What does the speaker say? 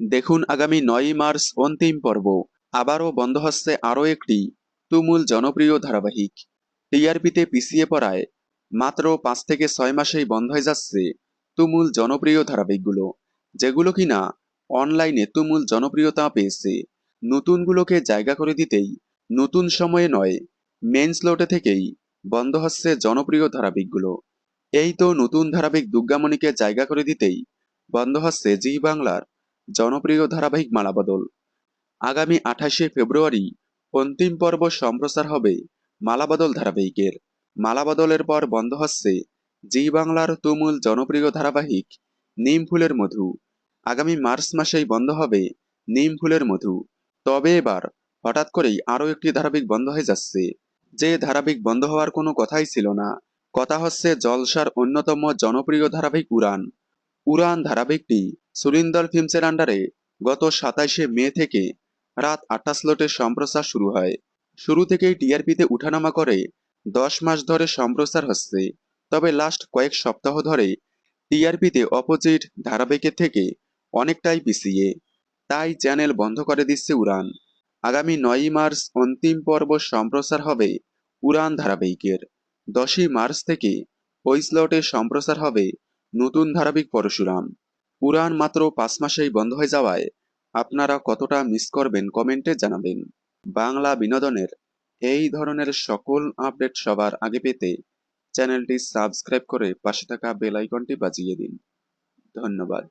দেখুন আগামী নয়ই মার্চ অন্তিম পর্ব। আবারও বন্ধ হচ্ছে আরও একটি তুমুল জনপ্রিয় ধারাবাহিক। টিআরপিতে পিছিয়ে পড়ায় মাত্র পাঁচ থেকে ছয় মাসেই বন্ধ হয়ে যাচ্ছে তুমুল জনপ্রিয় ধারাবাহিকগুলো, যেগুলো কিনা অনলাইনে তুমুল জনপ্রিয়তা পেয়েছে। নতুনগুলোকে জায়গা করে দিতেই নতুন সময়ে নয়, মেন স্লোটে থেকেই বন্ধ হচ্ছে জনপ্রিয় ধারাবাহিকগুলো। এই তো নতুন ধারাবাহিক দুর্গামণিকে জায়গা করে দিতেই বন্ধ হচ্ছে জি বাংলার জনপ্রিয় ধারাবাহিক মালাবদল। আগামী আঠাশে ফেব্রুয়ারি অন্তিম পর্ব সম্প্রচার হবে মালাবদল ধারাবাহিকের। মালাবদলের পর বন্ধ হচ্ছে জি বাংলার তুমুল জনপ্রিয় ধারাবাহিক নিম ফুলের মধু। আগামী মার্চ মাসেই বন্ধ হবে নিম ফুলের মধু। তবে এবার হঠাৎ করেই আরও একটি ধারাবাহিক বন্ধ হয়ে যাচ্ছে। যে ধারাবাহিক বন্ধ হওয়ার কোনো কথাই ছিল না। কথা হচ্ছে জলসার অন্যতম জনপ্রিয় ধারাবাহিক উড়ান। উড়ান ধারাবাহিকটি সুরিন্দর ফিল্মসের আন্ডারে গত সাতাইশে মে থেকে রাত আটটা স্লটে সম্প্রচার শুরু হয়। শুরু থেকেই টিআরপিতে উঠানামা করে দশ মাস ধরে সম্প্রচার হচ্ছে। তবে লাস্ট কয়েক সপ্তাহ ধরে টিআরপিতে অপোজিট ধারাবাহিকের থেকে অনেকটাই পিছিয়ে। তাই চ্যানেল বন্ধ করে দিচ্ছে উড়ান। আগামী নয়ই মার্চ অন্তিম পর্ব সম্প্রচার হবে উড়ান ধারাবাহিকের। দশই মার্চ থেকে ওই স্লটে সম্প্রচার হবে নতুন ধারাবাহিক পরশুরাম। উড়ান মাত্র পাঁচ মাসেই বন্ধ হয়ে যাওয়ায় আপনারা কতটা মিস করবেন কমেন্টে জানাবেন। বাংলা বিনোদনের এই ধরনের সকল আপডেট সবার আগে পেতে চ্যানেলটি সাবস্ক্রাইব করে পাশে থাকা বেল আইকনটি বাজিয়ে দিন। ধন্যবাদ।